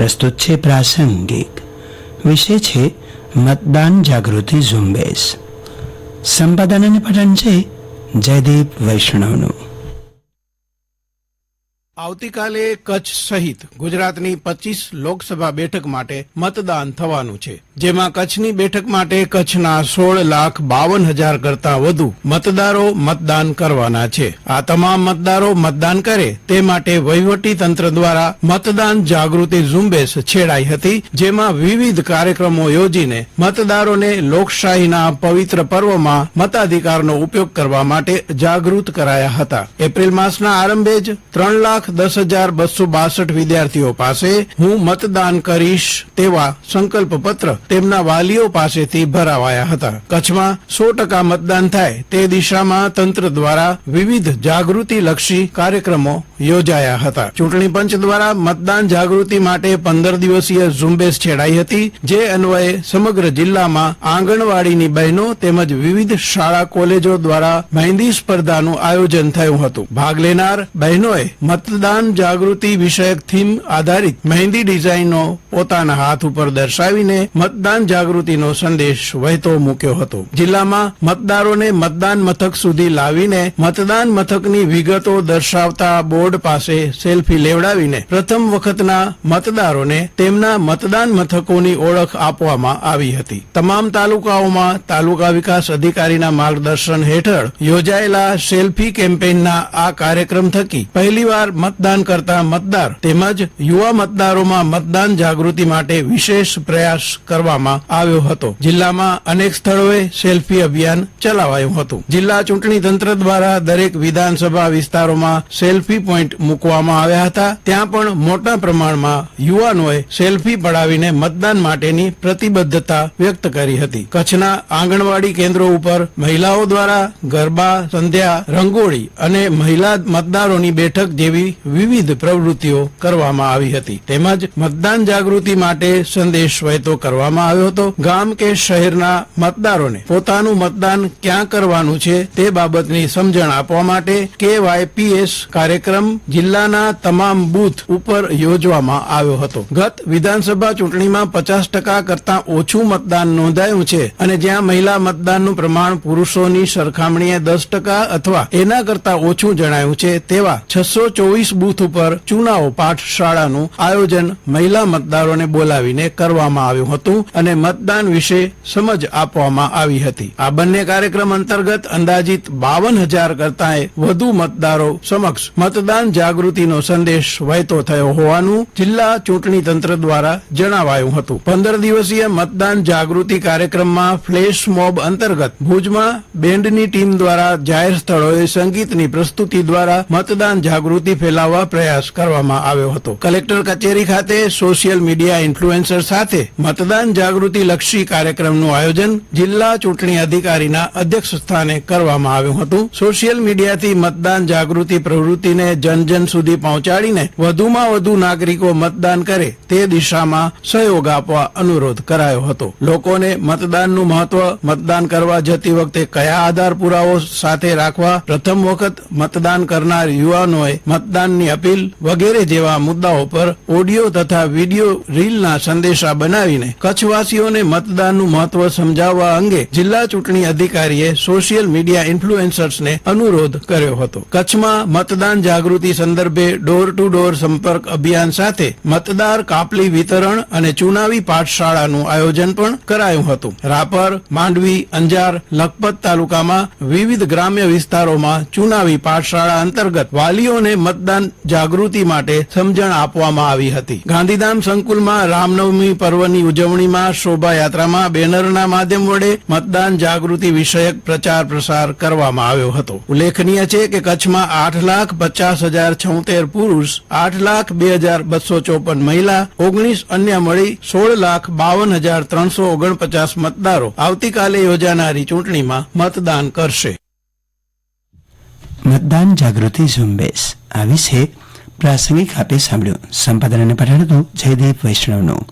પ્રસ્તુત છે પ્રાસંગિક. વિષય છે મતદાન જાગૃતિ ઝુંબેશ. સંપાદન અને પઠન છે જયદીપ વૈષ્ણવનું. આવતીકાલે કચ્છ સહિત ગુજરાતની પચીસ લોકસભા બેઠક માટે મતદાન થવાનું છે, જેમાં કચ્છની બેઠક માટે કચ્છના સોળ લાખ બાવન હજાર કરતા વધુ મતદારો મતદાન કરવાના છે. આ તમામ મતદારો મતદાન કરે તે માટે વહીવટી તંત્ર દ્વારા મતદાન જાગૃતિ ઝુંબેશ છેડાઈ હતી, જેમાં વિવિધ કાર્યક્રમો યોજીને મતદારોને લોકશાહીના પવિત્ર પર્વમાં મતાધિકારનો ઉપયોગ કરવા માટે જાગૃત કરાયા હતા. એપ્રિલ માસના આરંભે જ ત્રણ લાખ દસ હજાર બસો બાસઠ વિદ્યાર્થીઓ પાસે હું મતદાન કરીશ તેવા સંકલ્પ પત્ર તેમના વાલીઓ પાસેથી ભરાવાયા હતા. કચ્છમાં સો ટકા મતદાન થાય તે દિશામાં તંત્ર દ્વારા વિવિધ જાગૃતિ લક્ષી કાર્યક્રમો યોજાયા હતા. ચૂંટણી પંચ દ્વારા મતદાન જાગૃતિ માટે પંદર દિવસીય ઝુંબેશ છેડાઈ હતી, જે અન્વયે સમગ્ર જિલ્લામાં આંગણવાડીની બહેનો તેમજ વિવિધ શાળા કોલેજો દ્વારા મહેંદી સ્પર્ધાનું આયોજન થયું હતું. ભાગ લેનાર બહેનોએ મતદાન જાગૃતિ વિષયક થીમ આધારિત મહેંદી ડિઝાઇનો પોતાના હાથ ઉપર દર્શાવીને મતદાન જાગૃતિનો સંદેશ વહેતો મૂક્યો હતો. જિલ્લામાં મતદારોને મતદાન મથક સુધી લાવીને મતદાન મથકની વિગતો દર્શાવતા બોર્ડ પાસે સેલ્ફી લેવડાવીને પ્રથમ વખતના મતદારોને તેમના મતદાન મથકોની ઓળખ આપવામાં આવી હતી. તમામ તાલુકાઓમાં તાલુકા વિકાસ અધિકારીના માર્ગદર્શન હેઠળ યોજાયેલા સેલ્ફી કેમ્પેઇનના આ કાર્યક્રમ થકી પહેલીવાર મતદાન કરતા મતદાર તેમજ યુવા મતદારોમાં મતદાન જાગૃતિ માટે વિશેષ પ્રયાસ કરવામાં આવ્યો હતો. જિલ્લામાં અનેક સ્થળોએ સેલ્ફી અભિયાન ચલાવાયું હતું. જિલ્લા ચૂંટણી તંત્ર દ્વારા દરેક વિધાનસભા વિસ્તારોમાં સેલ્ફી પોઈન્ટ મૂકવામાં આવ્યા હતા. ત્યાં પણ મોટા પ્રમાણમાં યુવાનોએ સેલ્ફી પડાવીને મતદાન માટેની પ્રતિબદ્ધતા વ્યક્ત કરી હતી. કચ્છના આંગણવાડી કેન્દ્રો ઉપર મહિલાઓ દ્વારા ગરબા, સંધ્યા, રંગોળી અને મહિલા મતદારોની બેઠક જેવી વિવિધ પ્રવૃત્તિઓ કરવામાં આવી હતી. તેમજ મતદાન જાગૃતિ માટે સંદેશ વહેતો કરવામાં આવ્યો હતો. ગામ કે શહેરના મતદારોને પોતાનું મતદાન ક્યાં કરવાનું છે તે બાબતની સમજણ આપવા માટે કેવાયપીએસ કાર્યક્રમ જિલ્લાના તમામ બૂથ ઉપર યોજવામાં આવ્યો હતો. ગત વિધાનસભા ચૂંટણીમાં પચાસ ટકા કરતા ઓછું મતદાન નોંધાયું છે અને જ્યાં મહિલા મતદાનનું પ્રમાણ પુરુષોની સરખામણીએ દસ ટકા અથવા એના કરતા ઓછું જણાયું છે તેવા છસો ચોવીસ બુથ ઉપર ચુનાવ પાઠશાળાનું આયોજન મહિલા મતદારોને બોલાવીને કરવામાં આવ્યું હતું અને મતદાન વિશે સમજ આપવામાં આવી હતી. આ બંને કાર્યક્રમ અંતર્ગત અંદાજિત બાવન હજાર કરતા વધુ મતદારો સમક્ષ મતદાન જાગૃતિનો સંદેશ વહેતો થયો હોવાનું જિલ્લા ચૂંટણી તંત્ર દ્વારા જણાવાયું હતું. પંદર દિવસીય મતદાન જાગૃતિ કાર્યક્રમમાં ફ્લેશ મોબ અંતર્ગત ભુજમાં બેન્ડની ટીમ દ્વારા જાહેર સ્થળોએ સંગીતની પ્રસ્તુતિ દ્વારા મતદાન જાગૃતિ ફેલાવવા પ્રયાસ કરવામાં આવ્યો હતો. કલેક્ટર કચેરી ખાતે સોશિયલ મીડિયા ઇન્ફ્લુએન્સર સાથે મતદાન જાગૃતિ લક્ષી કાર્યક્રમનું આયોજન જિલ્લા ચૂંટણી અધિકારીના અધ્યક્ષ સ્થાને કરવામાં આવ્યું હતું. સોશિયલ મીડિયાથી મતદાન જાગૃતિ પ્રવૃત્તિને જન જન સુધી પહોંચાડીને વધુમાં વધુ નાગરિકો મતદાન કરે તે દિશામાં સહયોગ આપવા અનુરોધ કરાયો હતો. લોકોને મતદાનનું મહત્વ, મતદાન કરવા જતી વખતે કયા આધાર પુરાવો સાથે રાખવા, પ્રથમ વખત મતદાન કરનાર યુવાનોએ મતદાનની અપીલ વગેરે જેવા મુદ્દાઓ પર ઓડિયો તથા વીડિયો રીલના સંદેશા બનાવીને કચ્છવાસીઓને મતદાનનું મહત્વ સમજાવવા અંગે જિલ્લા ચૂંટણી અધિકારીએ સોશિયલ મીડિયા ઇન્ફ્લુએન્સર્સને અનુરોધ કર્યો હતો. કચ્છમાં મતદાન જાગૃતિ સંદર્ભે ડોર ટુ ડોર સંપર્ક અભિયાન સાથે મતદાર કાપલી વિતરણ અને ચુનાવી પાઠશાળાનું આયોજન પણ કરાયું હતું. રાપર, માંડવી, અંજાર, લખપત તાલુકામાં વિવિધ ગ્રામ્ય વિસ્તારોમાં ચુનાવી પાઠશાળા અંતર્ગત વાલીઓને મતદાન જાગૃતિ માટે સમજણ આપવામાં આવી હતી. ગાંધીધામ સંકુલમાં રામનવમી પર્વની ઉજવણીમાં શોભાયાત્રામાં બેનરના માધ્યમ વડે મતદાન જાગૃતિ વિષયક પ્રચાર પ્રસાર કરવામાં આવ્યો હતો. ઉલ્લેખનીય છે કે કચ્છમાં આઠ લાખ પચાસ હજાર પુરુષ, આઠ લાખ બે હજાર બસો ચોપન મહિલા, ઓગણીસ અન્ય મળી, સોળ લાખ બાવન હજાર ત્રણસો ઓગણપચાસ મતદારો. આવતીકાલે યોજાનારી ચૂંટણીમાં મતદાન કરશે. મતદાન જાગૃતિ ઝુંબેશ. આ વિશે પ્રાસંગિક આપે સાંભળ્યું. સંપાદન અને પઠન હતું જયદીપ વૈષ્ણવનું.